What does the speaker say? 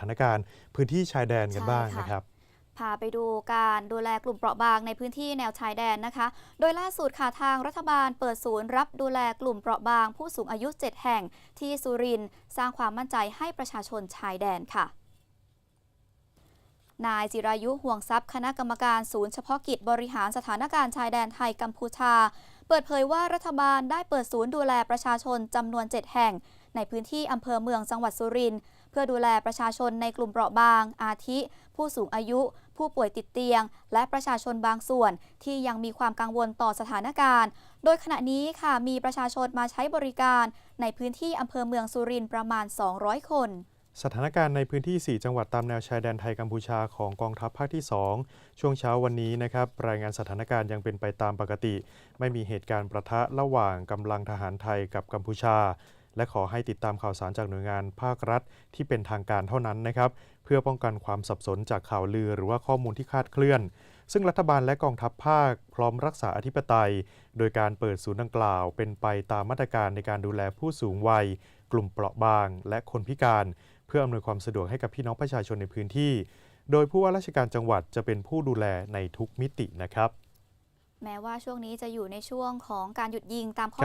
ถานการณ์ พื้นที่ชายแดนกันใช่บ้างค่ะนะครับพาไปดูการดูแลกลุ่มเปราะบางในพื้นที่แนวชายแดนนะคะ โดยล่าสุดค่ะทางรัฐบาลเปิดศูนย์รับดูแลกลุ่มเปราะบางผู้สูงอายุ 7 แห่งที่สุรินทร์สร้างความมั่นใจให้ประชาชนชายแดนค่ะ นายจิรายุห่วงทรัพย์ คณะกรรมการศูนย์เฉพาะกิจบริหารสถานการณ์ชายแดนไทยกัมพูชา เปิดเผยว่ารัฐบาลได้เปิดศูนย์ดูแลประชาชนจำนวน 7 แห่ง ในพื้นที่อำเภอเมืองจังหวัดสุรินทร์เพื่อดูแลประชาชนในกลุ่มเปราะบาง อาทิ ผู้สูงอายุ ผู้ป่วยติดเตียง และประชาชนบางส่วน ที่ยังมีความกังวลต่อสถานการณ์ โดยขณะนี้ค่ะมีประชาชนมาใช้บริการในพื้นที่อำเภอเมืองสุรินทร์ประมาณ 200 คนสถานการณ์ในพื้นที่ 4 จังหวัดตามแนวชายแดนไทยกัมพูชาของกองทัพภาคที่ 2 ช่วงเช้าวันนี้นะครับ รายงานสถานการณ์ยังเป็นไปตามปกติ ไม่มีเหตุการณ์ประทะระหว่างกำลังทหารไทยกับกัมพูชา และขอให้ติดตามข่าวสารจากหน่วยงานภาครัฐที่เป็นทางการเท่านั้นนะครับ เพื่อป้องกันความสับสนจากข่าวลือหรือว่าข้อมูลที่คาดเคลื่อน ซึ่งรัฐบาลและกองทัพภาคพร้อมรักษาอธิปไตย โดยการเปิดศูนย์ดังกล่าว เป็นไปตามมาตรการในการดูแลผู้สูงวัย กลุ่มเปราะบาง และคนพิการ เพื่ออำนวยความสะดวกให้กับพี่น้องประชาชนในพื้นที่ โดยผู้ว่าราชการจังหวัดจะเป็นผู้ดูแลในทุกมิตินะครับแม้ว่าช่วงนี้จะอยู่ในช่วงของการหยุดยิงตามข้อ